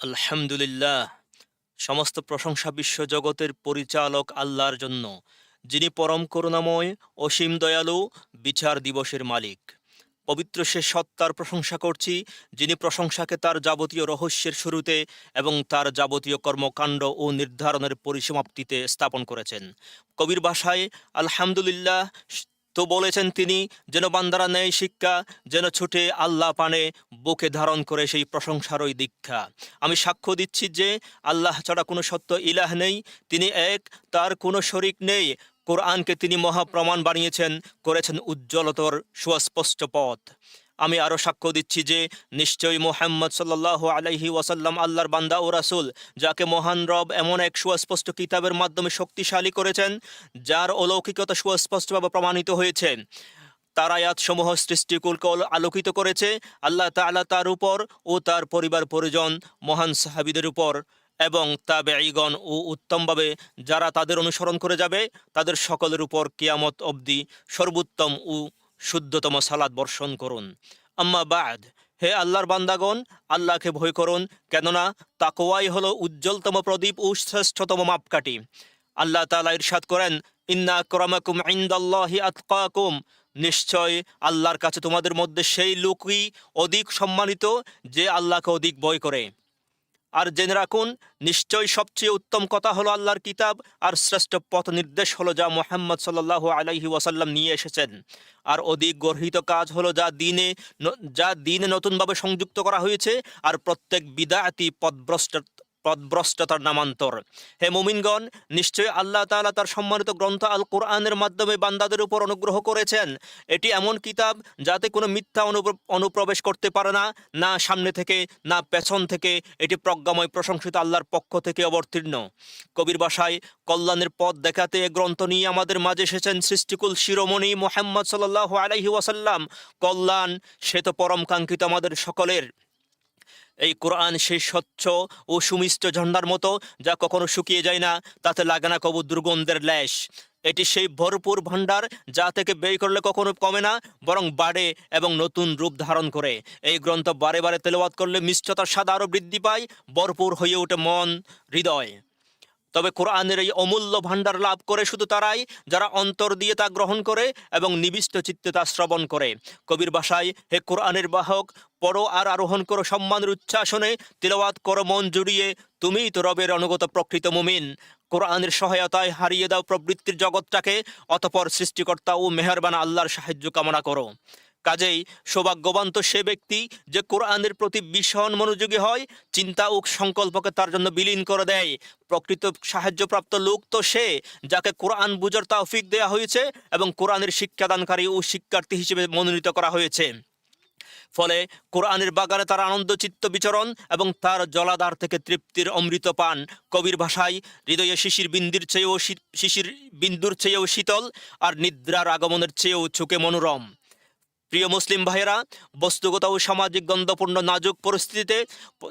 আলহামদুলিল্লাহ, সমস্ত প্রশংসা বিশ্বজগতের পরিচালক আল্লাহর জন্য, যিনি পরম করুণাময় অসীম দয়ালু বিচার দিবসের মালিক। পবিত্র সে সত্তার প্রশংসা করছি, যিনি প্রশংসাকে তার যাবতীয় রহস্যের শুরুতে এবং তার যাবতীয় কর্মকাণ্ড ও নির্ধারণের পরিসমাপ্তিতে স্থাপন করেছেন। কবির ভাষায়, আলহামদুলিল্লাহ তো বলেছেন তিনি, যেন বান্দারা নেয় শিক্ষা, যেন ছুটে আল্লাহ পানে বুকে ধারণ করে সেই প্রশংসারই দীক্ষা। আমি সাক্ষ্য দিচ্ছি যে, আল্লাহ ছাড়া কোনো সত্য ইলাহ নেই, তিনি এক, তার কোনো শরিক নেই। কোরআনকে তিনি মহাপ্রমাণ বানিয়েছেন, করেছেন উজ্জ্বলতর, সুস্পষ্ট পথ। আমি আরও সাক্ষ্য দিচ্ছি যে নিশ্চয়ই মোহাম্মদ সাল্লাহ আলাইহি ওয়াসাল্লাম আল্লাহর বান্দা ও রাসুল, যাকে মহান রব এমন এক সুস্পষ্ট কিতাবের মাধ্যমে শক্তিশালী করেছেন, যার অলৌকিকতা সুস্পষ্টভাবে প্রমাণিত হয়েছে। তার আয়াতসমূহ সৃষ্টিকুলকে আলো- আলোকিত করেছে, আল্লাহ তাআলা তার উপর ও তার পরিবার পরিজন মহান সাহাবিদের উপর এবং তা তাবেঈগণ ও উত্তমভাবে যারা তাদের অনুসরণ করে যাবে, তাদের সকলের উপর কিয়ামত অবধি সর্বোত্তম ও শুদ্ধতম সালাদ বর্ষণ করুন। আম্মা বাদ, হে আল্লাহর বান্দাগণ, আল্লাহকে ভয় করুন, কেননা তাকোয়াই হলো উজ্জ্বলতম প্রদীপ ও শ্রেষ্ঠতম মাপকাঠি। আল্লাহ তাআলা ইরশাদ করেন, ইন্না আকরামাকুম ইনদাল্লাহি আতকাকুম। নিশ্চয় আল্লাহর কাছে তোমাদের মধ্যে সেই লোকই অধিক সম্মানিত যে আল্লাহকে অধিক ভয় করে। আর জেনে রাখুন, নিশ্চয়ই সবচেয়ে উত্তম কথা হলো আল্লাহর কিতাব, আর শ্রেষ্ঠ পথ নির্দেশ হলো যা মোহাম্মদ সাল্লাহ আলাইহি ওয়াসাল্লাম নিয়ে এসেছেন। আর অধিক গর্হিত কাজ হলো যা দিনে যা দিনে নতুনভাবে সংযুক্ত করা হয়েছে, আর প্রত্যেক বিদায়াতি পদভ্রষ্ট পদভ্রষ্টতার নামান্তর। হে মুমিনগণ, নিশ্চয় আল্লাহ তাআলা তার সম্মানিত গ্রন্থ আল কোরআনের মাধ্যমে বান্দাদের উপর অনুগ্রহ করেছেন। এটি এমন কিতাব যাতে কোনো মিথ্যা অনুপ্র- অনুপ্রবেশ করতে পারে না না সামনে থেকে, না পেছন থেকে। এটি প্রজ্ঞাময়, প্রশংসিত আল্লাহর পক্ষ থেকে অবতীর্ণ। কবির বাসায় কল্যাণের পথ দেখাতে এ গ্রন্থ নিয়ে আমাদের মাঝে এসেছেন সৃষ্টিকুল শিরোমণি মোহাম্মদ সাল্লাহ আলাইহি ওয়াসাল্লাম। কল্যাণ, সে তো পরম কাঙ্ক্ষিত আমাদের সকলের। এই কোরআন সেই স্বচ্ছ ও সুমিষ্ট ঝণ্ডার মতো যা কখনো শুকিয়ে যায় না, তাতে লাগে না কবু দুর্গন্ধের ল্যাশ এটি সেই ভরপুর ভাণ্ডার যা থেকে ব্যয় করলে কখনো কমে না, বরং বাড়ে এবং নতুন রূপ ধারণ করে। এই গ্রন্থ বারে বারে তেলবাদ করলে মিষ্টতার স্বাদ আরও বৃদ্ধি পায়, ভরপুর হয়ে ওঠে মন, হৃদয়। তবে কোরআনের এই অমূল্য ভাণ্ডার লাভ করে শুধু তারাই, যারা অন্তর দিয়ে তা গ্রহণ করে এবং নিবিষ্ট চিত্তে তা শ্রবণ করে। কবির ভাষায়, হে কোরআনের বাহক, পড়ো আর আরোহণ করো সম্মানের উচ্ছ্বাসনে, তিলওয়াত করো মন জুড়িয়ে, তুমিই তো রবের অনুগত প্রকৃত মুমিন। কোরআনের সহায়তায় হারিয়ে দাও প্রবৃত্তির জগৎটাকে, অতপর সৃষ্টিকর্তা ও মেহরবান আল্লাহর সাহায্য কামনা করো। কাজেই সৌভাগ্যবান তো সে ব্যক্তি যে কোরআনের প্রতি ভীষণ মনোযোগী হয়, চিন্তা ও সংকল্পকে তার জন্য বিলীন করে দেয়। প্রকৃত সাহায্যপ্রাপ্ত লোক তো সে, যাকে কোরআন বুঝার তৌফিক দেওয়া হয়েছে এবং কোরআনের শিক্ষাদানকারী ও শিক্ষার্থী হিসেবে মনোনীত করা হয়েছে। ফলে কোরআনের বাগানে তার আনন্দ, চিত্ত বিচরণ এবং তার জলাধার থেকে তৃপ্তির অমৃত পান। কবির ভাষায়, হৃদয়ে শিশির বিন্দির চেয়েও শিশির বিন্দুর চেয়েও শীতল, আর নিদ্রার আগমনের চেয়েও চোখে মনোরম। প্রিয় মুসলিম ভাইয়েরা, বস্তুগত ও সামাজিক গন্ধপূর্ণ নাজুক পরিস্থিতিতে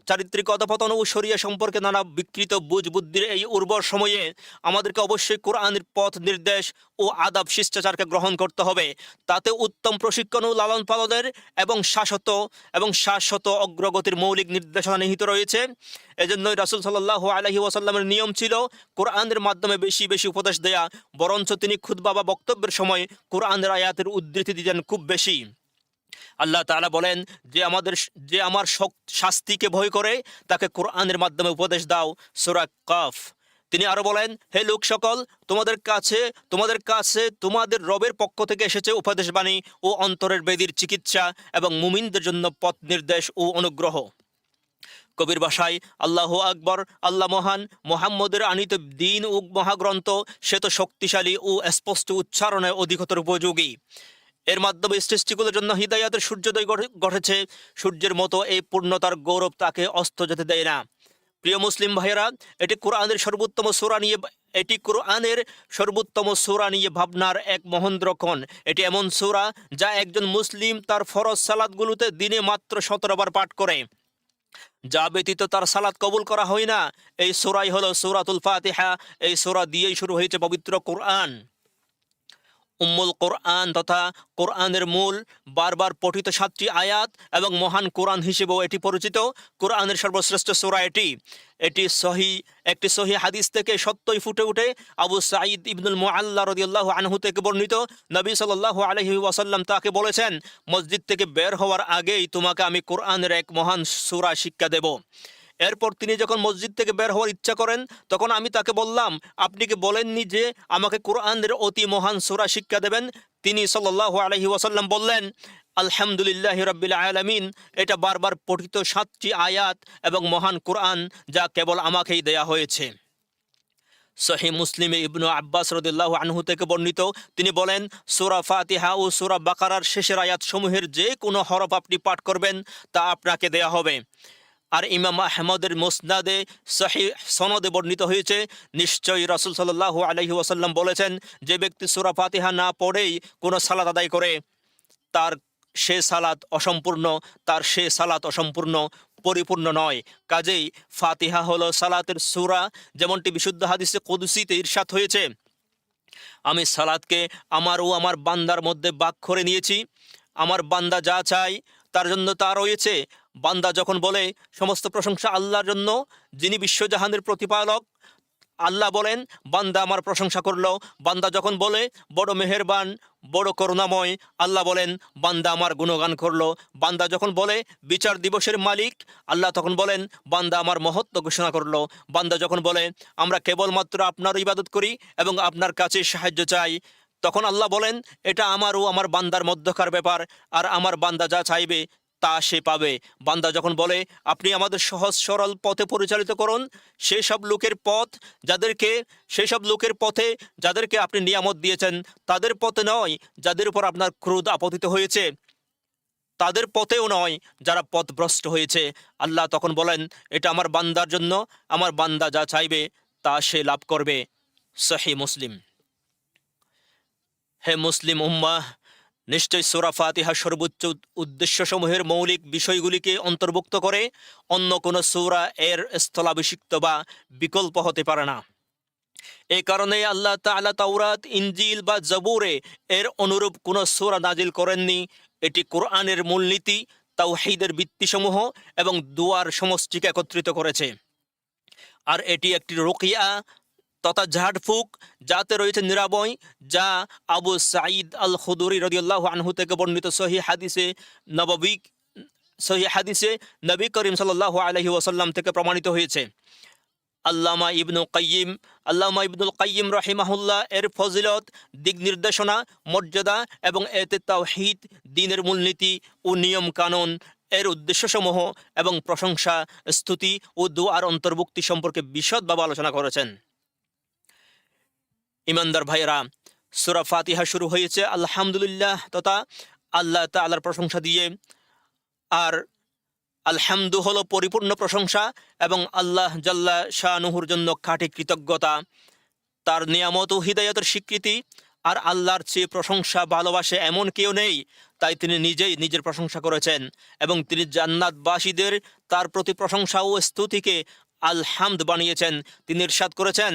চারিত্রিক অধপতন ও শরিয়া সম্পর্কে নানা বিকৃত বুঝ বুদ্ধির এই উর্বর সময়ে আমাদেরকে অবশ্যই কোরআনের পথ নির্দেশ ও আদাব শিষ্টাচারকে গ্রহণ করতে হবে। তাতে উত্তম প্রশিক্ষণ ও লালন পালনের এবং শাশ্বত এবং শাশ্বত অগ্রগতির মৌলিক নির্দেশনা নিহিত রয়েছে। এজন্যই রাসুল সাল্লাহ আলহি ওয়াসাল্লামের নিয়ম ছিল কোরআনের মাধ্যমে বেশি বেশি উপদেশ দেয়া, বরঞ্চ তিনি খুদ বাবা বক্তব্যের সময় কোরআনের আয়াতের উদ্ধৃতি দিতেন খুব বেশি। আল্লাহ তালা বলেন, যে আমাদের যে আমার শাস্তিকে ভয় করে, তাকে কোরআনের মাধ্যমে উপদেশ দাও। সূরা কফ। তিনি আরও বলেন, হে লোক সকল, তোমাদের কাছে তোমাদের কাছে তোমাদের রবের পক্ষ থেকে এসেছে উপদেশবাণী ও অন্তরের বেদির চিকিৎসা এবং মুমিনদের জন্য পথ নির্দেশ ও অনুগ্রহ। কবির ভাষায়, আল্লাহ আকবর, আল্লাহ মহান, মোহাম্মদের আনিত দিন ও মহাগ্রন্থ, সে তো শক্তিশালী ও স্পষ্ট উচ্চারণে অধিকতর উপযোগী। এর মাধ্যমে সৃষ্টিগুলোর জন্য হৃদয়াতের সূর্যোদয় ঘটেছে সূর্যের মতো এই পূর্ণতার গৌরব তাকে অস্ত যেতে দেয় না। প্রিয় মুসলিম ভাইয়েরা, এটি কোরআনের সর্বোত্তম সোরা নিয়ে এটি কোরআনের সর্বোত্তম সোরা নিয়ে ভাবনার এক মহেন্দ্রক্ষণ এটি এমন সোরা যা একজন মুসলিম তার ফরজ সালাদগুলোতে দিনে মাত্র সতেরো বার পাঠ করে। যা ব্যতীত তার সালাদ কবুল করা হয় না। এই সোরাই হলো সূরাতুল ফাতিহা। এই সোরা দিয়েই শুরু হয়েছে পবিত্র কোরআন। উম্মুল কোরআন তথা কোরআনের মূল বারবার পঠিত সাতটি আয়াত এবং মহান কোরআন হিসেবেও এটি পরিচিত। কোরআনের সর্বশ্রেষ্ঠ সোরা এটি। এটি সহি, একটি সহি হাদিস থেকে সত্যই ফুটে উঠে। আবু সাঈদ ইবনুল মুআল্লা রদিয়াল্লাহ আনহু থেকে বর্ণিত। নবী সাল্লাহ আলহি ওয়াসাল্লাম তাকে বলেছেন, মসজিদ থেকে বের হওয়ার আগেই তোমাকে আমি কোরআনের এক মহান সুরা শিক্ষা দেব। এরপর তিনি যখন মসজিদ থেকে বের হওয়ার ইচ্ছা করেন, তখন আমি তাকে বললাম, আপনি কি বলেননি যে আমাকে কোরআনের অতি মহান সুরা শিক্ষা দেবেন? তিনি সাল্লাহ আলহি ওয়াসাল্লাম বললেন, আলহামদুলিল্লাহ রব্বিল আলমিন, এটা বারবার পঠিত সাতটি আয়াত এবং মহান কোরআন যা কেবল আমাকেই দেয়া হয়েছে। সহি মুসলিমে ইবনু আব্বাস রদুল্লাহ আনহু থেকে বর্ণিত, তিনি বলেন, সুরা ফাতিহা ও সুরা বাকারার শেষের আয়াত সমূহের যে কোনো হরফ আপনি পাঠ করবেন, তা আপনাকে দেয়া হবে। আর ইমাম আহমদের মোসনাদে সহি সনদে বর্ণিত হয়েছে, নিশ্চয়ই রসুল সাল্লাহ আলহি ওয়াসাল্লাম বলেছেন, যে ব্যক্তি সুরা ফাতিহা না পড়েই কোনো সালাত আদায় করে, তার সে সালাত অসম্পূর্ণ, তার সে সালাত অসম্পূর্ণ, পরিপূর্ণ নয়। কাজেই ফাতিহা হলো সালাতের সুরা, যেমনটি বিশুদ্ধ হাদিসে কুদুসিতে ঈর্ষাদ হয়েছে, আমি সালাদকে আমার ও আমার বান্দার মধ্যে বাক করে নিয়েছি, আমার বান্দা যা চায় তার জন্য তা রয়েছে বান্দা যখন বলে সমস্ত প্রশংসা আল্লাহর জন্য, যিনি বিশ্বজাহানের প্রতিপালক, আল্লাহ বলেন, বান্দা আমার প্রশংসা করল। বান্দা যখন বলে, বড় মেহেরবান, বড় করুণাময়, আল্লাহ বলেন, বান্দা আমার গুণগান করল। বান্দা যখন বলে, বিচার দিবসের মালিক, আল্লাহ তখন বলেন, বান্দা আমার মহত্ব ঘোষণা করল। বান্দা যখন বলে, আমরা কেবলমাত্র আপনার ইবাদত করি এবং আপনার কাছে সাহায্য চাই, তখন আল্লাহ বলেন, এটা আমার ও আমার বান্দার মধ্যকার ব্যাপার, আর আমার বান্দা যা চাইবে তা সে পাবে। বান্দা যখন বলে, আপনি আমাদের সহজ সরল পথে পরিচালিত করুন সেই সব লোকের পথ যাদেরকে সেই সব লোকের পথে যাদেরকে আপনি নিয়ামত দিয়েছেন, তাদের পথে নয় যাদের উপর আপনার ক্রোধ আপতিত হয়েছে। তাদের পথেও নয় যারা পথভ্রষ্ট হয়েছে। আল্লাহ তখন বলেন, এটা আমার বান্দার জন্য, আমার বান্দা যা চাইবে, তা সে লাভ করবে। সহি মুসলিম। হে মুসলিম উম্মাহ নিশ্চয় সোরা ফাতিহা সর্বোচ্চ উদ্দেশ্যসমূহের মৌলিক বিষয়গুলিকে অন্তর্ভুক্ত করে অন্য কোনো সৌরা এর স্থলাভিষিক্ত বা বিকল্প হতে পারে না। এ কারণে আল্লাহ তালা তাওরাত ইঞ্জিল বা জবুরে এর অনুরূপ কোনো সৌরা নাজিল করেননি। এটি কোরআনের মূলনীতি, তাওহিদের ভিত্তিসমূহ এবং দুয়ার সমষ্টিকে একত্রিত করেছে। আর এটি একটি রোকিয়া তথা ঝাড়ফুক যাতে রয়েছে নিরাবয় যা আবু সাঈদ আল খুদুরি রদিউল্লাহ আনহু থেকে বর্ণিত সহি হাদিসে নববিক সহি হাদিসে নবী করিম সাল্লাহ আলহি ওসাল্লাম থেকে প্রমাণিত হয়েছে। আল্লামা ইবনু কাইয়িম, আল্লামা ইবনুল কাইয়িম রহিমাহুল্লাহ এর ফজিলত, দিক নির্দেশনা, মর্যাদা এবং এতে তাওহিদ, দিনের মূলনীতি ও নিয়ম কানুন এর উদ্দেশ্যসমূহ এবং প্রশংসা, স্তুতি ও দোয়ার অন্তর্ভুক্তি সম্পর্কে বিশদভাবে আলোচনা করেছেন। ইমানদার ভাইয়েরা, সুরা ফাতিহা শুরু হয়েছে, আলহামদুলিল্লাহ, তথা আল্লাহ তাল্লার প্রশংসা দিয়ে। আর আলহামদু হলো পরিপূর্ণ প্রশংসা এবং আল্লাহ জাল্লা শাহনুহুর জন্য খাঁটি কৃতজ্ঞতা। তার নিয়ামত ও হৃদয়তের স্বীকৃতি। আর আল্লাহর চেয়ে প্রশংসা, ভালোবাসে এমন কেউ নেই, তাই তিনি নিজেই নিজের প্রশংসা করেছেন এবং তিনি জান্নাতবাসীদের তার প্রতি প্রশংসা ও স্তুতিকে আলহামদ বানিয়েছেন। তিনি ইরশাদ করেছেন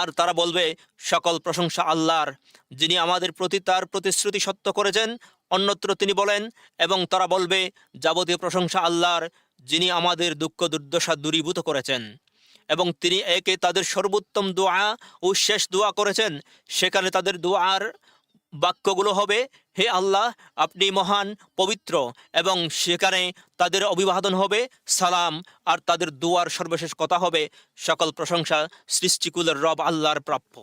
আর তারা বলবে, সকল প্রশংসা আল্লাহর। যিনি আমাদের প্রতি তার প্রতিশ্রুতি সত্য করেছেন, অন্যত্র তিনি বলেন, এবং তারা বলবে, যাবতীয় প্রশংসা আল্লাহর, যিনি আমাদের দুঃখ দুর্দশা দূরীভূত করেছেন। এবং তিনি একে তাদের সর্বোত্তম দোয়া ও শেষ দোয়া করেছেন। সেখানে তাদের দোয়ার বাক্যগুলো হবে, হে আল্লাহ, আপনি মহান, পবিত্র এবং সেখানে তাদের অভিবাদন হবে, সালাম আর তাদের দুয়ার সর্বশেষ কথা হবে, সকল প্রশংসা সৃষ্টিকুলের রব আল্লাহর প্রাপ্য।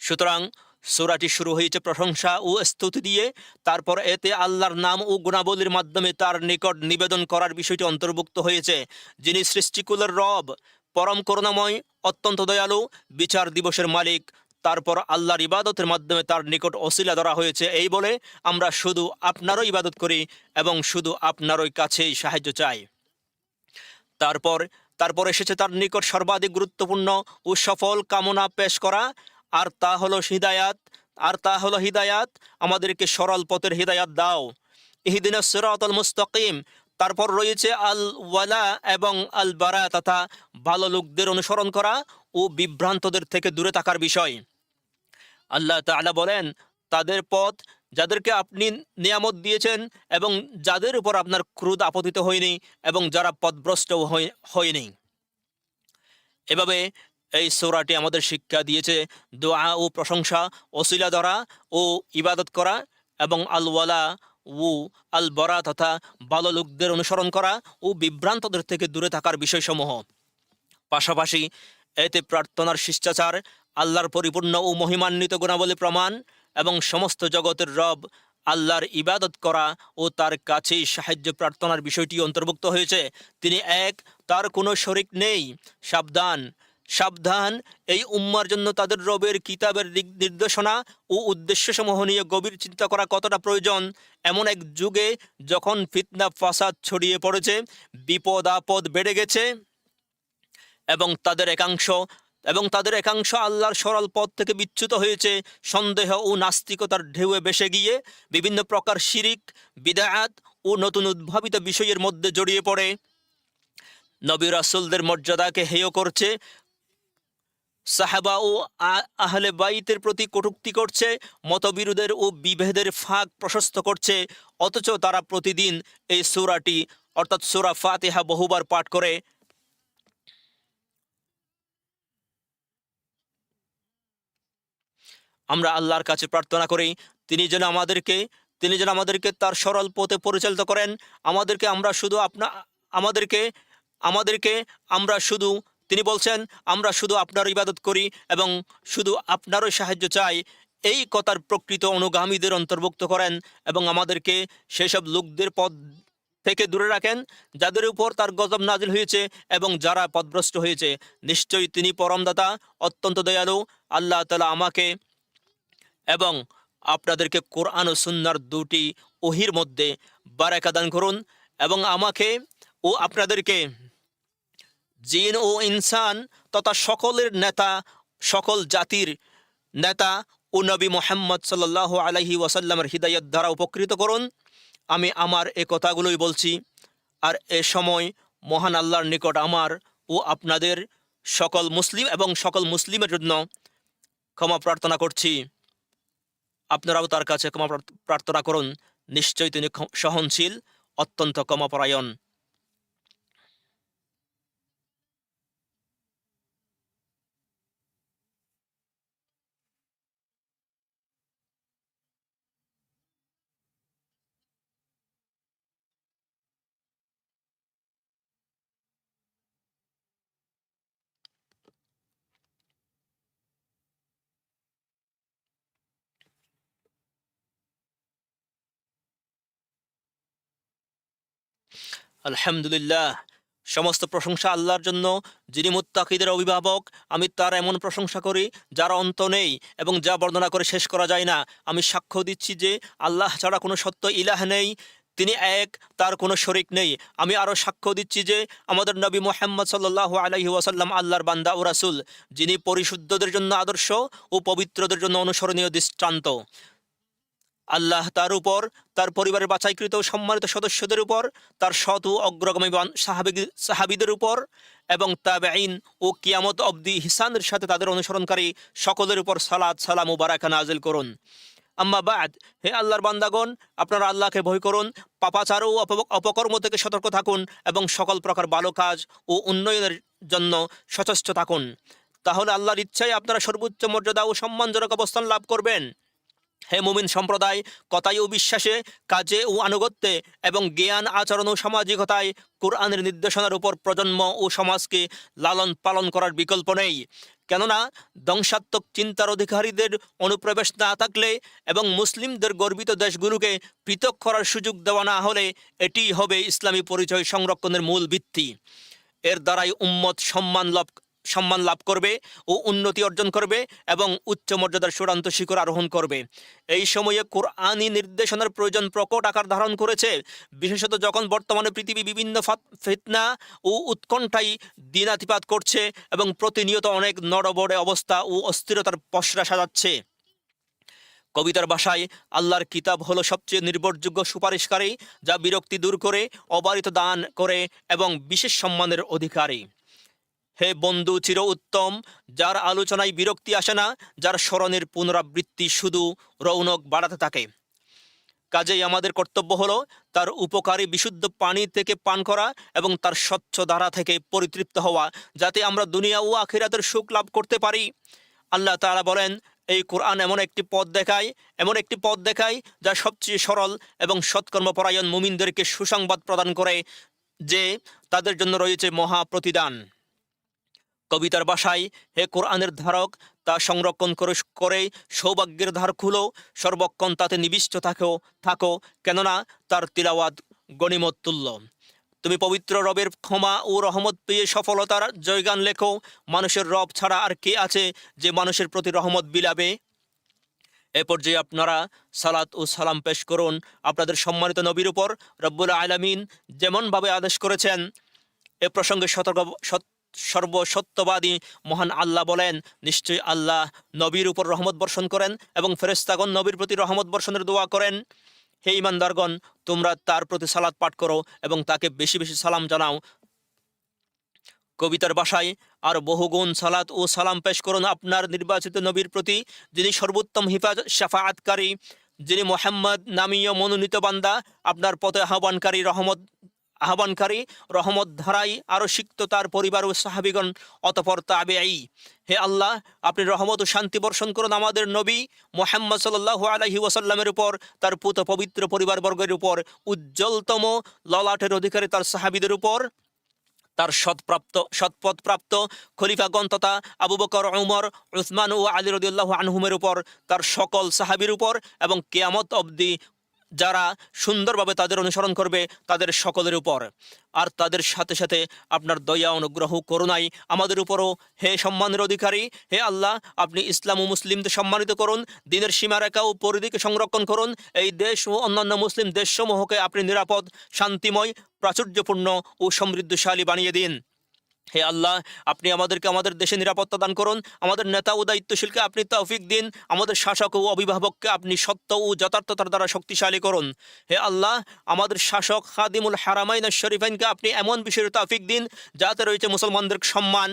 সুতরাং সুরাটি শুরু হয়েছে প্রশংসা ও স্তুতি দিয়ে, তারপর এতে আল্লাহর নাম ও গুণাবলীর মাধ্যমে তার নিকট নিবেদন করার বিষয়টি অন্তর্ভুক্ত হয়েছে, যিনি সৃষ্টিকুলের রব, পরম করুণাময়, অত্যন্ত দয়ালু, বিচার দিবসের মালিক তারপর আল্লাহর ইবাদতের মাধ্যমে তার নিকট অশিলা ধরা হয়েছে। এই বলে আমরা শুধু আপনারও ইবাদত করি এবং শুধু আপনারই কাছেই সাহায্য চাই। তারপর তারপর এসেছে তার নিকট সর্বাধিক গুরুত্বপূর্ণ ও সফল কামনা পেশ করা। আর তা হলো হিদায়াত, আর তা হলো হিদায়াত, আমাদেরকে সরল পথের হিদায়াত দাও। ইহিদিন সিরাত মুস্তকিম। তারপর রয়েছে আল ওয়ালা এবং আল বারা তথা ভালো লোকদের অনুসরণ করা ও বিভ্রান্তদের থেকে দূরে থাকার বিষয়। আল্লাহ তাআলা বলেন, তাদের পথ যাদেরকে আপনি নিয়ামত দিয়েছেন এবং যাদের উপর আপনার ক্রোধ আপতিত হয়নি এবং যারা পথভ্রষ্ট হয়- হয়নি। এভাবে এই সোরাটি আমাদের শিক্ষা দিয়েছে, দোয়া ও প্রশংসা, ওসিলা ধরা ও ইবাদত করা এবং আলওয়ালা ও আল বরা তথা ভালো লোকদের অনুসরণ করা ও বিভ্রান্তদের থেকে দূরে থাকার বিষয়সমূহ। পাশাপাশি এতে প্রার্থনার শিষ্টাচার আল্লাহর পরিপূর্ণ ও মহিমান্বিত গুণাবলী প্রমাণ এবং সমস্ত জগতের রব আল্লাহর ইবাদত করা ও তার কাছেই সাহায্য প্রার্থনার বিষয়টি অন্তর্ভুক্ত হয়েছে। তিনি এক, তার কোনো শরিক নেই। সাবধান। সাবধান, এই উম্মার জন্য তাদের রবের কিতাবের দিক- নির্দেশনা ও উদ্দেশ্যসমূহ নিয়ে গভীর চিন্তা করা কতটা প্রয়োজন? এমন এক যুগে যখন ফিতনা, ফাসাদ ছড়িয়ে পড়েছে বিপদ আপদ বেড়ে গেছে এবং তাদের একাংশ এবং তাদের একাংশ আল্লাহর সরল পথ থেকে বিচ্যুত হয়েছে। সন্দেহ ও নাস্তিকতার ঢেউয়ে বেসে গিয়ে বিভিন্ন প্রকার শিরিক, বিদায়াত ও নতুন উদ্ভাবিত বিষয়ের মধ্যে জড়িয়ে পড়ে। নবী রাসুলদের মর্যাদাকে হেয় করছে। সাহাবা ও আহলে বাইতের প্রতি কটূক্তি করছে। মতবিরোধের ও বিভেদের ফাঁক প্রশস্ত করছে। অথচ তারা প্রতিদিন এই সূরাটি, অর্থাৎ সূরা ফাতেহা বহুবার পাঠ করে। আমরা আল্লাহর কাছে প্রার্থনা করি, তিনি যেন আমাদেরকে, তিনি যেন আমাদেরকে তার সরল পথে পরিচালিত করেন। আমাদেরকে আমরা শুধু আপনা, আমাদেরকে আমাদেরকে আমরা শুধু, তিনি বলছেন, আমরা শুধু আপনার ইবাদত করি এবং শুধু আপনারই সাহায্য চাই। এই কথার প্রকৃত অনুগামীদের অন্তর্ভুক্ত করেন এবং আমাদেরকে সেসব লোকদের পদ থেকে দূরে রাখেন, যাদের উপর তার গজব নাজিল হয়েছে এবং যারা পদভ্রষ্ট হয়েছে। নিশ্চয়ই তিনি পরমদাতা, অত্যন্ত দয়ালু। আল্লাহ তালা আমাকে এবং আপনাদেরকে কোরআন ও সুন্নার দুটি ওহির মধ্যে বারাকা দান করুন এবং আমাকে ও আপনাদেরকে জিন ও ইনসান তথা সকলের নেতা, সকল জাতির নেতা ও নবী মোহাম্মদ সাল্লাহ আলহি ওয়াসাল্লামের হৃদায়ত দ্বারা উপকৃত করুন। আমি আমার এ কথাগুলোই বলছি। আর এ সময় মহান আল্লাহর নিকট আমার ও আপনাদের সকল মুসলিম এবং সকল মুসলিমের জন্য ক্ষমা প্রার্থনা করছি। আপনারাও তার কাছে ক্ষমা প্রার্থনা করুন। নিশ্চয়ই তিনি সহনশীল অত্যন্ত ক্ষমাপরায়ণ। আলহামদুলিল্লাহ। সমস্ত প্রশংসা আল্লাহর জন্য। যিনি মুত্তাকিদের অভিভাবক, আমি তার এমন প্রশংসা করি, যার অন্ত নেই এবং যা বর্ণনা করে শেষ করা যায় না। আমি সাক্ষ্য দিচ্ছি যে, আল্লাহ ছাড়া কোনো সত্য ইলাহ নেই, তিনি এক, তার কোনো শরিক নেই। আমি আরও সাক্ষ্য দিচ্ছি যে, আমাদের নবী মোহাম্মদ সাল্লাহ আলহি ওয়াসাল্লাম আল্লাহর বান্দা ও রাসুল, যিনি পরিশুদ্ধদের জন্য আদর্শ ও পবিত্রদের জন্য অনুসরণীয় দৃষ্টান্ত। আল্লাহ তার উপর, তার পরিবারের বাছাইকৃত সম্মানিত সদস্যদের উপর, তার শত ও অগ্রগামী বান- সাহাবি- সাহাবিদের উপর এবং তাবেইন ও কিয়ামত অবদি হিসানের সাথে তাদের অনুসরণকারী সকলের উপর সালাদ সালাম ও বারাকা নাজিল করুন। আম্মা বাদ, হে আল্লাহর বান্দাগণ, আপনারা আল্লাহকে ভয় করুন, পাপাচার ও অপ- অপকর্ম থেকে সতর্ক থাকুন এবং সকল প্রকার ভালো কাজ ও উন্নয়নের জন্য সচেষ্ট থাকুন। তাহলে আল্লাহর ইচ্ছায় আপনারা সর্বোচ্চ মর্যাদা ও সম্মানজনক অবস্থান লাভ করবেন। হে মুমিন সম্প্রদায়, কথায় ও বিশ্বাসে, কাজে ও আনুগত্যে এবং জ্ঞান, আচরণ ও সামাজিকতায় কোরআনের নির্দেশনার উপর প্রজন্ম ও সমাজকে লালন পালন করার বিকল্প নেই। কেননা, ধ্বংসাত্মক চিন্তার অধিকারীদের অনুপ্রবেশ না থাকলে এবং মুসলিমদের গর্বিত দেশগুলোকে পৃথক করার সুযোগ দেওয়া না হলে এটি হবে ইসলামী পরিচয় সংরক্ষণের মূল ভিত্তি। এর দ্বারাই উম্মত সম্মান লাভ সম্মান লাভ করবে ও উন্নতি অর্জন করবে এবং উচ্চ মর্যাদার চূড়ান্ত শিখর আরোহণ করবে। এই সময়ে কোরআনি নির্দেশনার প্রয়োজন প্রকট আকার ধারণ করেছে। বিশেষত যখন বর্তমানে পৃথিবী বিভিন্ন ফাত- ফিতনা ও উৎকণ্ঠায় দিনাতিপাত করছে এবং প্রতিনিয়ত অনেক নড়বড়ে অবস্থা ও অস্থিরতার পসরা সাজাচ্ছে। কবিতার ভাষায়, আল্লাহর কিতাব হলো সবচেয়ে নির্ভরযোগ্য সুপারিশকারী যা বিরক্তি দূর করে, অবারিত দান করে এবং বিশেষ সম্মানের অধিকারী। হে বন্ধু চির উত্তম, যার আলোচনায় বিরক্তি আসে না, যার স্মরণের পুনরাবৃত্তি শুধু রৌনক বাড়াতে থাকে। কাজেই আমাদের কর্তব্য হলো তার উপকারী বিশুদ্ধ পানি থেকে পান করা এবং তার স্বচ্ছ ধারা থেকে পরিতৃপ্ত হওয়া, যাতে আমরা দুনিয়া ও আখিরাতের সুখ লাভ করতে পারি। আল্লাহ তাআলা বলেন, এই কোরআন এমন একটি পথ দেখায়, এমন একটি পথ দেখায় যা সবচেয়ে সরল এবং সৎকর্মপরায়ণ মুমিনদেরকে সুসংবাদ প্রদান করে, যে তাদের জন্য রয়েছে মহা প্রতিদান। কবিতার বাসায় হে কোরআনের ধারক, তা সংরক্ষণ করে করে সৌভাগ্যের ধার খুলো, সর্বক্ষণ তাতে নিবিষ্ট থাকো থাকো, কেননা তার তিলাওয়াত গণিমত তুল্য তুমি পবিত্র রবের ক্ষমা ও রহমত পেয়ে সফলতার জয়গান লেখো, মানুষের রব ছাড়া আর কে আছে যে মানুষের প্রতি রহমত বিলাবে? এ পর্যায়ে আপনারা সালাত ও সালাম পেশ করুন। আপনাদের সম্মানিত নবীর উপর রব্বুল আলামিন যেমনভাবে আদেশ করেছেন, এ প্রসঙ্গে সতর্ক, সত- সর্বসত্যবাদী মহান আল্লাহ বলেন, নিশ্চয়ই আল্লাহ নবীর উপর রহমত বর্ষণ করেন এবং ফেরেস্তাগণ নবীর প্রতি রহমত বর্ষণের দোয়া করেন। হে ইমানদারগণ, তোমরা তার প্রতি সালাদ পাঠ করো এবং তাকে বেশি বেশি সালাম জানাও। কবিতার বাসায় আর বহুগুণ সালাত ও সালাম পেশ করুন আপনার নির্বাচিত নবীর প্রতি, যিনি সর্বোত্তম হিফাজ, শাফাআতকারী, যিনি মোহাম্মদ নামীয় মনোনীত বান্দা, আপনার পথে আহ্বানকারী রহমত আহ্বানকারী রহমত ধারাই আরও সিক্ত তার পরিবার ও সাহাবিগণ, অতপর তাবে হে আল্লাহ, আপনি রহমত ও শান্তি বর্ষণ করুন আমাদের নবী মোহাম্মদ সাল্লাহ আলহি ওয়াসাল্লামের উপর, তার পুত পবিত্র পরিবারবর্গের উপর, উজ্জ্বলতম ললাটের অধিকারী তার সাহাবিদের উপর। তার সৎপ্রাপ্ত সৎপদপ্রাপ্ত খলিফাগণ তথা আবু বকর, উমর, উসমান ও আলী রদিউল্লাহ আনহুমের উপর, তার সকল সাহাবির উপর এবং কেয়ামত অবধি যারা সুন্দরভাবে তাদের অনুসরণ করবে তাদের সকলের উপর। আর তাদের সাথে সাথে আপনার দয়া, অনুগ্রহ, করুণাই আমাদের উপরও। হে সম্মানের অধিকারী, হে আল্লাহ, আপনি ইসলাম ও মুসলিমদের সম্মানিত করুন, দিনের সীমারেখা ও পরিধিকে সংরক্ষণ করুন। এই দেশ ও অন্যান্য মুসলিম দেশসমূহকে আপনি নিরাপদ, শান্তিময়, প্রাচুর্যপূর্ণ ও সমৃদ্ধশালী বানিয়ে দিন। হে আল্লাহ, আপনি আমাদেরকে আমাদের দেশে নিরাপত্তা দান করুন। আমাদের নেতা ও দায়িত্বশীলকে আপনি তৌফিক দিন। আমাদের শাসক ও অভিভাবককে আপনি সত্য ও যথার্থতার দ্বারা শক্তিশালী করুন। হে আল্লাহ, আমাদের শাসক খাদিমুল হারামাইন শরীফাইনকে আপনি এমন বিষয়ের তৌফিক দিন, যাতে রয়েছে মুসলমানদের সম্মান,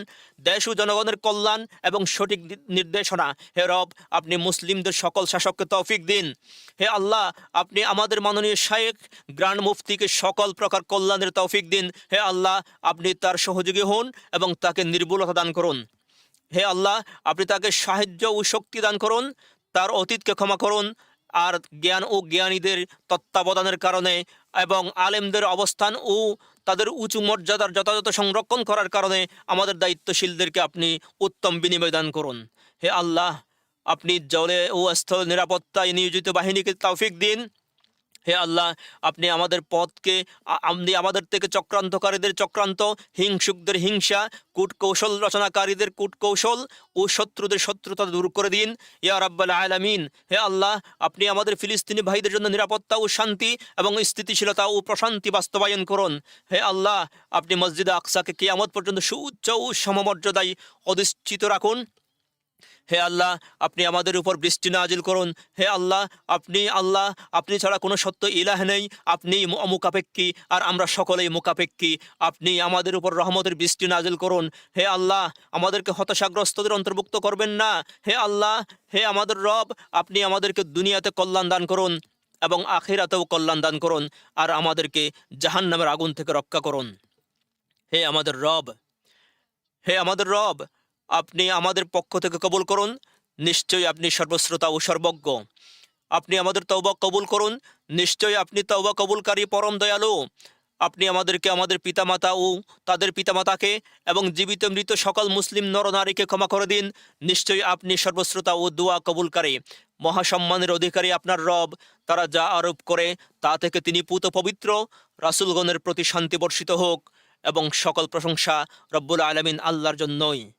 দেশ ও জনগণের কল্যাণ এবং সঠিক নির্দেশনা। হে রব, আপনি মুসলিমদের সকল শাসককে তৌফিক দিন। হে আল্লাহ, আপনি আমাদের মাননীয় শায়েক গ্রান্ড মুফতিকে সকল প্রকার কল্যাণের তৌফিক দিন। হে আল্লাহ, আপনি তার সহযোগী হন এবং তাকে নির্ভুলতা দান করুন। হে আল্লাহ, আপনি তাকে সাহায্য ও শক্তি দান করুন, তার অতীতকে ক্ষমা করুন, আর জ্ঞান ও জ্ঞানীদের তত্ত্বাবধানের কারণে এবং আলেমদের অবস্থান ও তাদের উঁচু মর্যাদার যথাযথ সংরক্ষণ করার কারণে আমাদের দায়িত্বশীলদেরকে আপনি উত্তম বিনিময় দান করুন। হে আল্লাহ, আপনি জলে ও স্থল নিরাপত্তায় নিয়োজিত বাহিনীকে তৌফিক দিন। হে আল্লাহ, আপনি আমাদের পথকে আপনি আমাদের থেকে চক্রান্তকারীদের চক্রান্ত, হিংসুকদের হিংসা, কূটকৌশল রচনাকারীদের কূটকৌশল ও শত্রুদের শত্রুতা দূর করে দিন। ইয়া রাব্বাল আলামিন, হে আল্লাহ, আপনি আমাদের ফিলিস্তিনি ভাইদের জন্য নিরাপত্তা ও শান্তি এবং স্থিতিশীলতা ও প্রশান্তি বাস্তবায়ন করুন। হে আল্লাহ, আপনি মসজিদ আকসাকে কেয়ামত পর্যন্ত সুউচ্চ ও সমমর্যাদায় অধিষ্ঠিত রাখুন। হে আল্লাহ, আপনি আমাদের উপর বৃষ্টি নাজিল করুন। হে আল্লাহ, আপনি আল্লাহ, আপনি ছাড়া কোনো সত্য ইলাহ নেই। আপনি মুকাপেক্ষী আর আমরা সকলেই মুকাপেক্ষী। আপনি আমাদের উপর রহমতের বৃষ্টি নাজিল করুন। হে আল্লাহ, আমাদেরকে হতাশাগ্রস্তদের অন্তর্ভুক্ত করবেন না। হে আল্লাহ, হে আমাদের রব, আপনি আমাদেরকে দুনিয়াতে কল্যাণ দান করুন এবং আখিরাতেও কল্যাণ দান করুন আর আমাদেরকে জাহান্নামের আগুন থেকে রক্ষা করুন। হে আমাদের রব, হে আমাদের রব আপনি আমাদের পক্ষ থেকে কবুল করুন। নিশ্চয়ই আপনি সর্বশ্রোতা ও সর্বজ্ঞ। আপনি আমাদের তওবা কবুল করুন। নিশ্চয়ই আপনি তওবা কবুলকারী, পরম দয়ালু। আপনি আমাদেরকে, আমাদের পিতামাতা ও তাদের পিতামাতাকে এবং জীবিত মৃত সকল মুসলিম নরনারীকে ক্ষমা করে দিন। নিশ্চয়ই আপনি সর্বশ্রোতা ও দোয়া কবুলকারী, মহাসম্মানের অধিকারী আপনার রব। তারা যা আরোপ করে, তা থেকে তিনি পুত পবিত্র। রাসুলগণের প্রতি শান্তি বর্ষিত হোক এবং সকল প্রশংসা রব্বুল আলমিন আল্লাহর জন্যই।